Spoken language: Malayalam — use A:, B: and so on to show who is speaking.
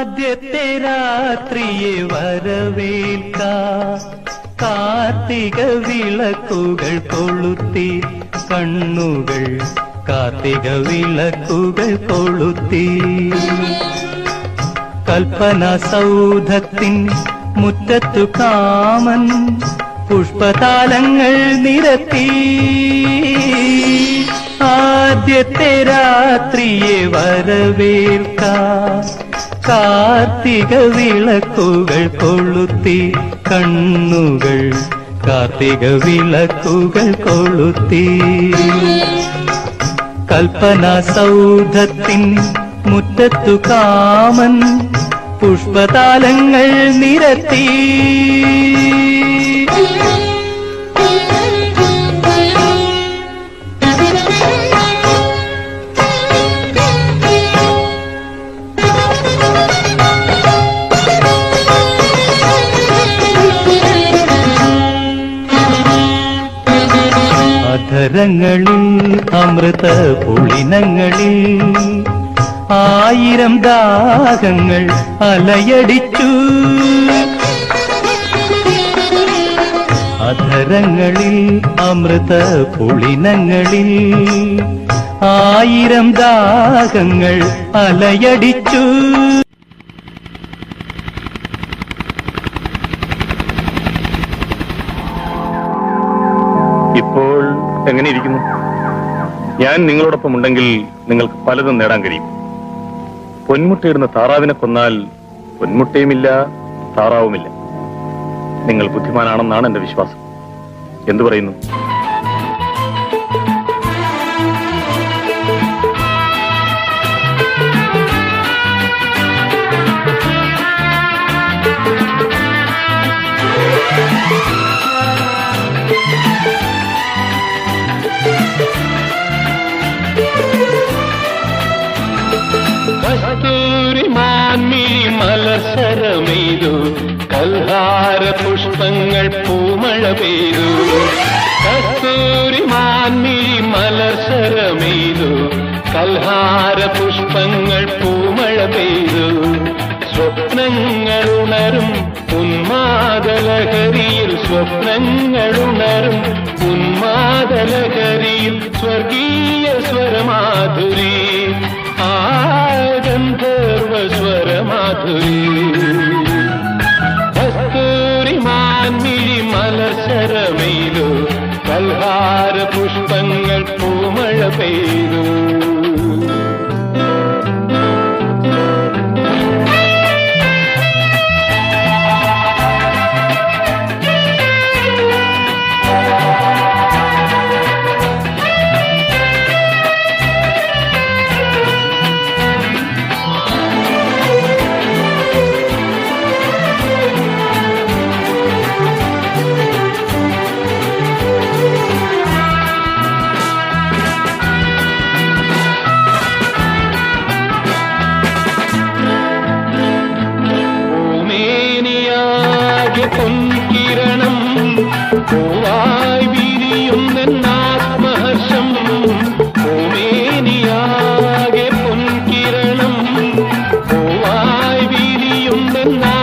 A: ആദ്യത്തെ രാത്രിയെ വരവേൽക്ക. കാർത്തിക വിളക്കുകൾ കൊളുത്തി. കണ്ണുകൾ കാർത്തിക വിളക്കുകൾ കൊളുത്തി. കൽപ്പന സൗധത്തിൻ മുറ്റത്തു കാമൻ പുഷ്പതാലങ്ങൾ നിരത്തി. ആദ്യത്തെ രാത്രിയെ വരവേൽക്ക. കാർത്തിക വിളക്കുകൾ കൊളുത്തി കണ്ണുകൾ കാർത്തിക വിളക്കുകൾ കൊളുത്തി. കൽപ്പന സൗധത്തിൻ മുറ്റത്തു കാമൻ പുഷ്പതാലങ്ങൾ നിരത്തി. അധരങ്ങളിൽ അമൃത പുളിനങ്ങളിൽ ആയിരം ദാഹങ്ങൾ അലയടിച്ചു. അധരങ്ങളിൽ അമൃത പുളിനങ്ങളിൽ ആയിരം ദാഹങ്ങൾ അലയടിച്ചു.
B: എങ്ങനെ ഇരിക്കുന്നു ഞാൻ നിങ്ങളോടൊപ്പം ഉണ്ടെങ്കിൽ നിങ്ങൾക്ക് പലതും നേടാൻ കഴിയും. പൊന്മുട്ടയിടുന്ന താറാവിനെ കൊന്നാൽ പൊന്മുട്ടയുമില്ല താറാവുമില്ല. നിങ്ങൾ ബുദ്ധിമാനാണെന്നാണ് എന്റെ വിശ്വാസം. എന്തു പറയുന്നു?
C: മലസരമെയ്തു കൽഹാര പുഷ്പങ്ങൾ പൂമഴ പെയ്തു കസ്തൂരി മാൻമിഴി കൽഹാര പുഷ്പങ്ങൾ പൂമഴ പെയ്തു സ്വപ്നങ്ങൾ ഉണരും ഉന്മാദലഹരിയിൽ സ്വപ്നങ്ങൾ ഉണരും ഉന്മാദലഹരിയിൽ സ്വർഗീയ സ്വരമാധുരി. ആ ഗന്ധർവ സ്വരമാധുരി കസ്തൂരി മാൻമിഴി മലസരമെയ്തു കൽഹാര പുഷ്പങ്ങൾ പൂമഴ പെയ്തു. അഴക് പൊൻകിരണം പൂവായി വിരിയുന്നാത്മഹർഷം പൂമേനിയാകെ പൊൻകിരണം പൂവായി വിരിയുന്നാ